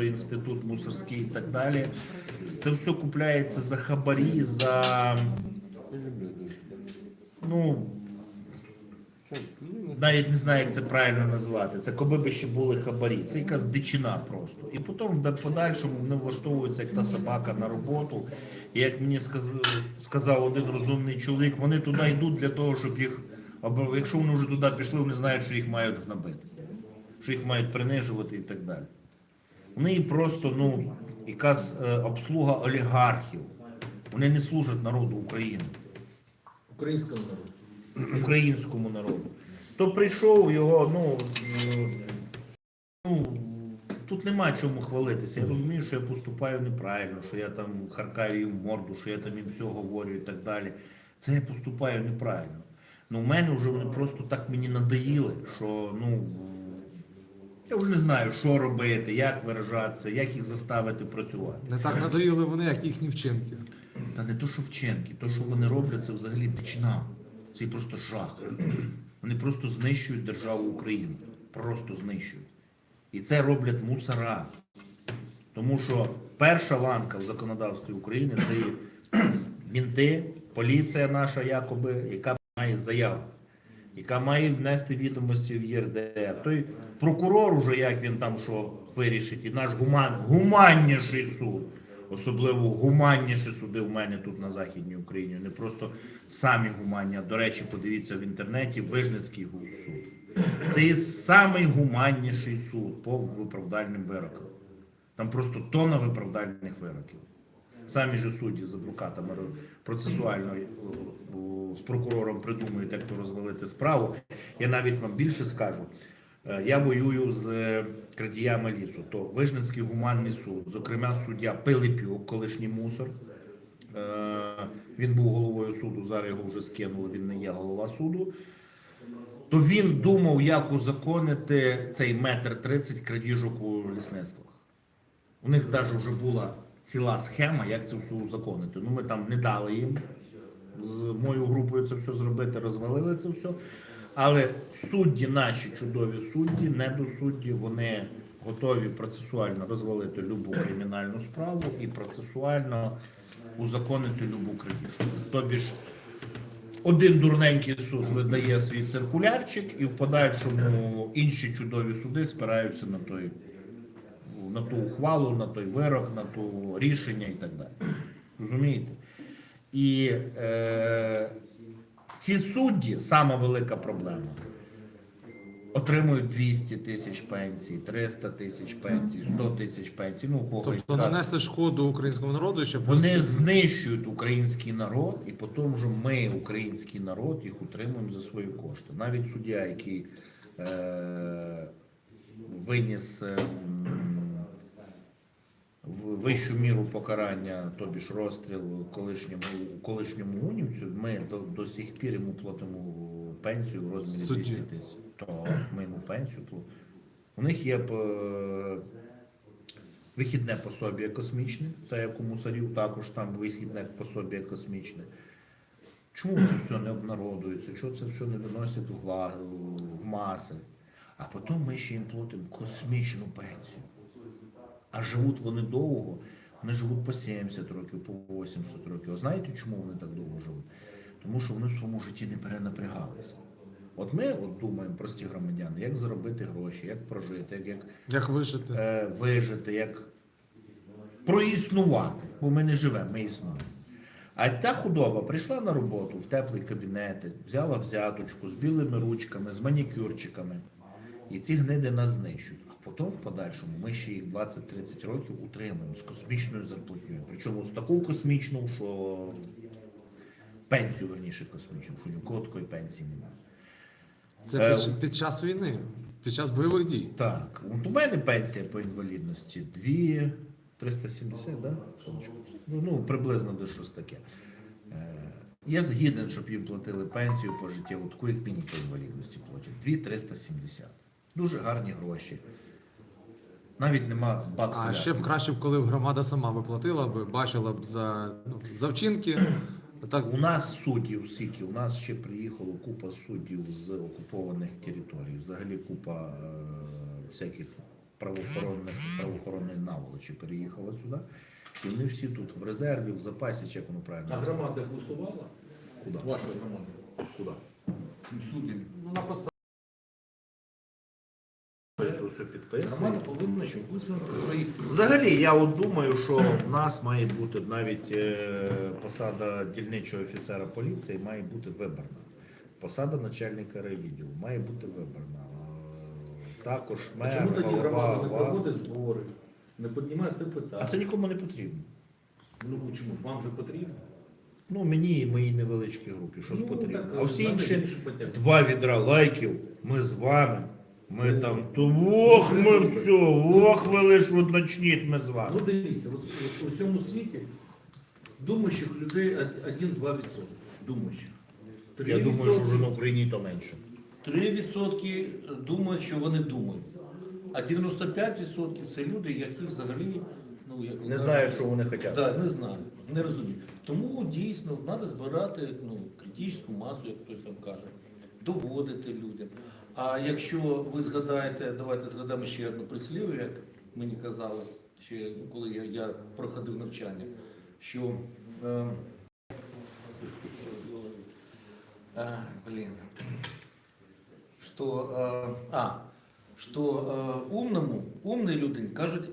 той інститут мусорський і так далі. Це все купляється за хабарі, за ну. Навіть не знаю, як це правильно назвати. Це коби би ще були хабарі. Це якась дичина просто. І потім в подальшому вони влаштовуються як та собака на роботу. І як мені сказ- сказав один розумний чоловік, вони туди йдуть для того, щоб їх якщо вони вже туди пішли, вони знають, що їх мають гнобити, що їх мають принижувати і так далі. Вони просто ну, якась е, обслуга олігархів. Вони не служать народу України Українському народу. українському народу. То прийшов його, ну, ну тут нема чому хвалитися. Я розумію, що я поступаю неправильно, що я там харкаю їм морду, що я там їм все говорю і так далі. Це я поступаю неправильно. Ну, в мене вже вони просто так мені надоїли, що ну. Я вже не знаю, що робити, як виражатися, як їх заставити працювати. Не так надоїли вони, як їхні вчинки. Та не то, що вчинки, то, що вони роблять, це взагалі дичина. Це просто жах. Вони просто знищують державу Україну. Просто знищують. І це роблять мусора. Тому що перша ланка в законодавстві України це мінти, поліція наша якоби, яка має заяву, яка має внести відомості в ЄРДР. Той прокурор уже, як він там що вирішить, і наш гуман, гуманніший суд, особливо гуманніші суди в мене тут на Західній Україні, не просто самі гуманні, а до речі, подивіться в інтернеті Вижницький суд. Це є самий гуманніший суд по виправдальним вирокам. Там просто тонна виправдальних вироків. Самі ж судді з адвокатами процесуально е, з прокурором придумують, як то розвалити справу. Я навіть вам більше скажу. Е, Я воюю з е, крадіями лісу. То Вижницький гуманний суд, зокрема суддя Пилипюк, колишній мусор. Він був головою суду, зараз його вже скинули, він не є голова суду. То він думав, як узаконити цей метр тридцять крадіжок у лісництвах. У них навіть вже була ціла схема, як це все узаконити. Ну, ми там не дали їм з моєю групою це все зробити, розвалили це все. Але судді, наші чудові судді, недосудді, вони готові процесуально розвалити любу кримінальну справу і процесуально узаконити любу крадіжку. Тобі ж один дурненький суд видає свій циркулярчик, і в подальшому інші чудові суди спираються на той на ту ухвалу, на той вирок, на ту рішення і так далі. Розумієте? І е, ці судді сама велика проблема. Отримують 200 тисяч пенсій, 300 тисяч пенсій, 100 тисяч пенсій. Ну, кого Тобто яка. нанесли шкоду українському народу, щоб Вони знищують український народ, і потім вже ми, український народ, їх утримуємо за свої кошти. Навіть суддя, який е, виніс е, вищу міру покарання, тобі ж розстріл колишньому, колишньому унівцю, ми до, до сих пір йому платимо пенсію в розмірі 200 тисяч. То ми йому пенсію платимо. У них є е, Вихідне пособія космічне, та як у мусорів також там вихідне пособія космічне. Чому це все не обнародується? Чому це все не виносять в маси? А потім ми ще їм платимо космічну пенсію. А живуть вони довго, вони живуть по 70 років, по 80 років. А знаєте, чому вони так довго живуть? Тому що вони в своєму житті не перенапрягалися. От ми от думаємо, прості громадяни, як заробити гроші, як прожити, як, як як вижити. е, вижити, як проіснувати, бо ми не живемо, ми існуємо. А та худоба прийшла на роботу в теплий кабінет, взяла взяточку з білими ручками, з манікюрчиками. І ці гниди нас знищують. Потім в подальшому ми ще їх 20-30 років утримуємо з космічною зарплатнею. Причому з таку космічну, що пенсію верніше космічну, що ні в кого такої пенсії немає. Це е, під, під час війни, під час бойових дій. Так, от у мене пенсія по інвалідності 2 370, да? Сонечко? Ну, ну, приблизно десь щось таке. Е, я згіден, щоб їм платили пенсію по життєву, таку, як мені по інвалідності платять. 2 370. Дуже гарні гроші. Навіть нема баксу. А ще б краще б, коли б громада сама би платила, би бачила б за, ну, за вчинки. Так, У нас суддів скільки, у нас ще приїхало купа суддів з окупованих територій, взагалі купа е, всяких правоохоронних правоохоронної навики. Переїхала сюди. І вони всі тут в резерві, в запасі, чи як воно правильно. А громада голосувала? Куди? Ваша громада. Куди? Судді. Ну, написав. Все підписує. Громада повинна щоб своїх. Взагалі, я от думаю, що в нас має бути навіть е, посада дільничого офіцера поліції має бути виборна. Посада начальника райвідділу має бути виборна. Е, Також мер, чому тоді голова, громада не проводить збори, не піднімає це питання? А це нікому не потрібно. Ну чому ж вам же потрібно? Ну, мені і моїй невеличкій групі, щось Ну, потрібно. так, А всі інші два відра лайків, ми з вами. Ми Ну, там, то ох, ми все, ох, ви лиш от начніть, ми з вами. Ну дивіться, от, от у всьому світі думаючих людей 1-2%. Думаючих. Я думаю, що вже на Україні то менше. 3% думають, що вони думають. А 95% це люди, які взагалі ну, як Не знають, що вони хочуть. Так, не знаю, не розумію. Тому дійсно треба збирати ну, критичну масу, як хтось там каже, доводити людям. А якщо ви згадаєте, давайте згадаємо ще одну прислів'я, як мені казали, ще коли я, я проходив навчання, що е, а, блин, что, э, а, что э, умному, умной людині кажуть